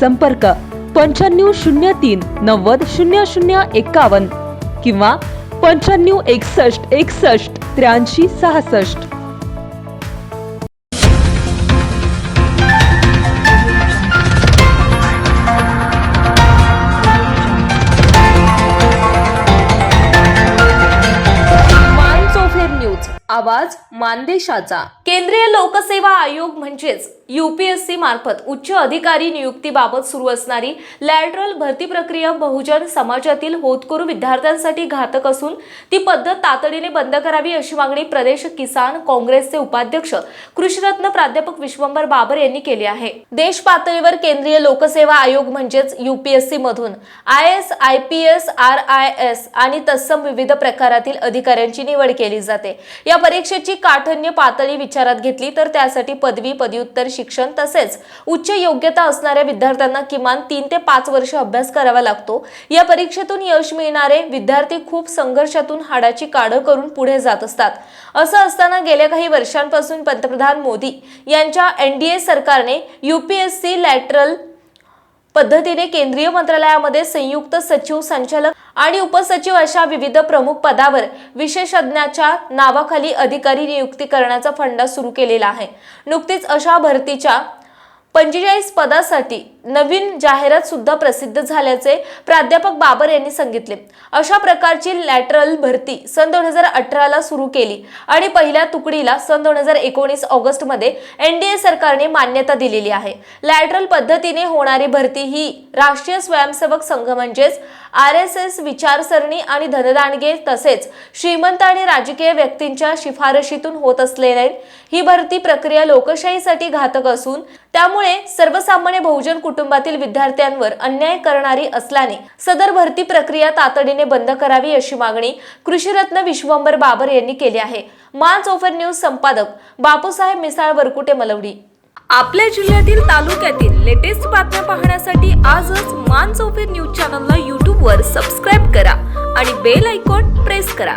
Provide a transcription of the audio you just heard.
संपर्क पंच्याण्णव शून्य तीन नव्वद शून्य शून्य एकावन्न किंवा पंच्याण्णव एकसष्ट एकसष्ट त्र्याऐंशी सहासष्ट. आवाज मानदेशाचा. केंद्रीय लोकसेवा आयोग म्हणजेच युपीएससी मार्फत उच्च अधिकारी नियुक्तीबाबत सुरू असणारी लॅटरल भरती प्रक्रिया बहुजन समाजातील होतकरू विद्यार्थ्यांसाठी घातक असून ती पद्धत तातडीने बंद करावी अशी मागणी प्रदेश किसान काँग्रेसचे उपाध्यक्ष कृषीरत्न प्राध्यापक विश्वंभर बाबर यांनी केली आहे. देश पातळीवर केंद्रीय लोकसेवा आयोग म्हणजेच युपीएससी मधून I S I P S R I S आणि तत्सम विविध प्रकारातील अधिकाऱ्यांची निवड केली जाते. या परीक्षेची काठन्य पातळी विचारात घेतली तर त्यासाठी पदवी पदव्युत्तर शिक्षण तसेच उच्च योग्यता असणाऱ्या विद्यार्थ्यांना किमान तीन ते पाच वर्ष अभ्यास करावा लागतो. या परीक्षेतून यश मिळणारे विद्यार्थी खूप संघर्षातून हाडाची काढं करून पुढे जात असतात. असं असताना गेल्या काही वर्षांपासून पंतप्रधान मोदी यांच्या एनडीए सरकारने यूपीएससी लॅटरल पद्धतीने केंद्रीय मंत्रालयामध्ये संयुक्त सचिव संचालक आणि उपसचिव अशा विविध प्रमुख पदावर विशेषज्ञाच्या नावाखाली अधिकारी नियुक्ती करण्याचा फंडा सुरू केलेला आहे. नुकतीच अशा भरतीच्या पंचेचाळीस पदासाठी नवीन जाहिरात सुद्धा प्रसिद्ध झाल्याचे प्राध्यापक बाबर यांनी सांगितले. अशा प्रकारची लॅटरल भरती सन दोन हजार अठराला सुरू केली आणि पहिल्या तुकडीला सन दोन हजार एकोणीस ऑगस्ट एनडीए सरकारने मान्यता दिलेली आहे. लॅटरल पद्धतीने होणारी भरती ही राष्ट्रीय स्वयंसेवक संघ म्हणजेच आर एस एस विचारसरणी आणि धनदानगे तसेच श्रीमंत आणि राजकीय व्यक्तींच्या शिफारशीतून होत असलेली ही भरती प्रक्रिया लोकशाहीसाठी घातक असून त्यामुळे सर्वसामान्य बहुजन कुटुंबातील विद्यार्थ्यांवर अन्याय करणारी असल्याने सदर भरती प्रक्रिया तातडीने बंद करावी अशी मागणी कृषीरत्न विश्वंभर बाबर यांनी केली आहे. मान्स ओफर न्यूज संपादक बापूसाहेब मिसाळ वरकुटे मलवडी. आपल्या जिल्ह्यातील तालुक्यातील लेटेस्ट बातम्या पाहण्यासाठी आजच मांस ओफर न्यूज चॅनलला यूट्यूबवर सबस्क्राईब करा आणि बेल आयकॉन प्रेस करा.